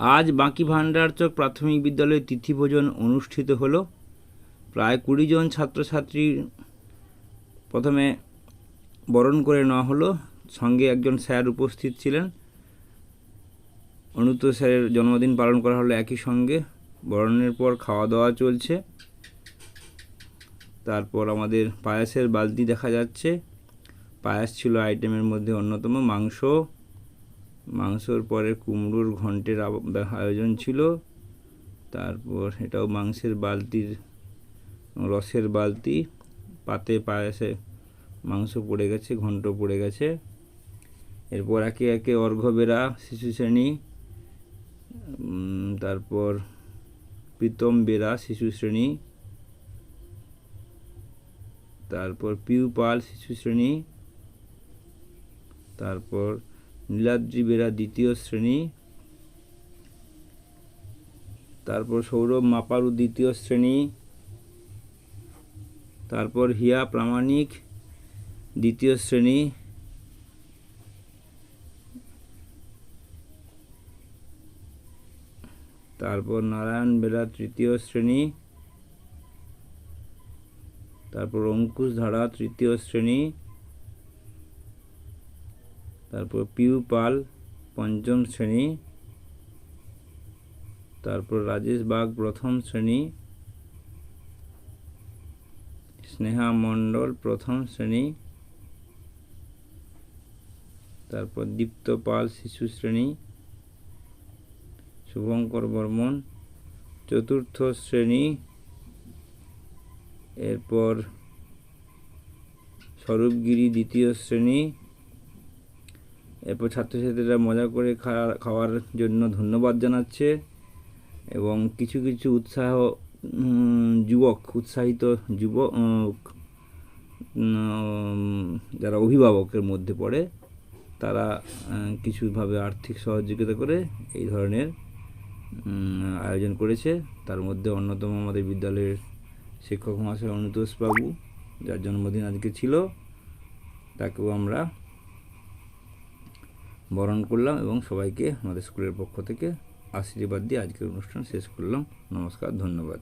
আজ বাঁকি ভান্ডারচক প্রাথমিক বিদ্যালয়ে তিথিভোজন অনুষ্ঠিত হলো। প্রায় কুড়ি জন ছাত্রছাত্রী প্রথমে বরণ করে নেওয়া হলো। সঙ্গে একজন স্যার উপস্থিত ছিলেন। অনুত স্যারের জন্মদিন পালন করা হলো একই সঙ্গে। বরণের পর খাওয়া দাওয়া চলছে। তারপর আমাদের পায়াসের বালতি দেখা যাচ্ছে। পায়াস ছিল আইটেমের মধ্যে অন্যতম। মাংস মাংসর পরে কুমড়োর ঘন্টের আয়োজন ছিল। তারপর এটাও মাংসের বালতির, রসের বালতি, পাতে পায়াসে মাংস পড়ে গেছে, ঘন্ট পড়ে গেছে। এরপর একে একে অর্ঘ্য বেরা শিশু শ্রেণি তারপর প্রীতম বেরা শিশু শ্রেণি তারপর পিউ পাল শিশু শ্রেণি তারপর নীলাদ্রি বেরা দ্বিতীয় শ্রেণি, তারপর সৌরভ মাপারু দ্বিতীয় শ্রেণি, তারপর হিয়া প্রামাণিক দ্বিতীয় শ্রেণি, তারপর নারায়ণ বেরা তৃতীয় শ্রেণি, তারপর অঙ্কুশ ধারা তৃতীয় শ্রেণি তারপর পিউ পাল পঞ্চম শ্রেণি, তারপর রাজেশ বাগ প্রথম শ্রেণি, স্নেহা মণ্ডল প্রথম শ্রেণি, তারপর দীপ্ত পাল শিশু শ্রেণি, শুভঙ্কর বর্মন চতুর্থ শ্রেণি, এরপর স্বরূপগিরি দ্বিতীয় শ্রেণি এরপর ছাত্রছাত্রীরা মজা করে খাওয়া- খাওয়ার জন্য ধন্যবাদ জানাচ্ছে এবং কিছু কিছু উৎসাহ যুবক, উৎসাহিত যুবক যারা অভিভাবকের মধ্যে পড়ে, তারা কিছুভাবে আর্থিক সহযোগিতা করে এই ধরনের আয়োজন করেছে। তার মধ্যে অন্যতম আমাদের বিদ্যালয়ের শিক্ষক মহাশয় অনুতোষ বাবু যার জন্মদিন আজকে ছিল, তাকেও আমরা বরণ করলাম এবং সবাইকে আমাদের স্কুলের পক্ষ থেকে আশীর্বাদ দিয়ে আজকের অনুষ্ঠান শেষ করলাম। নমস্কার, ধন্যবাদ।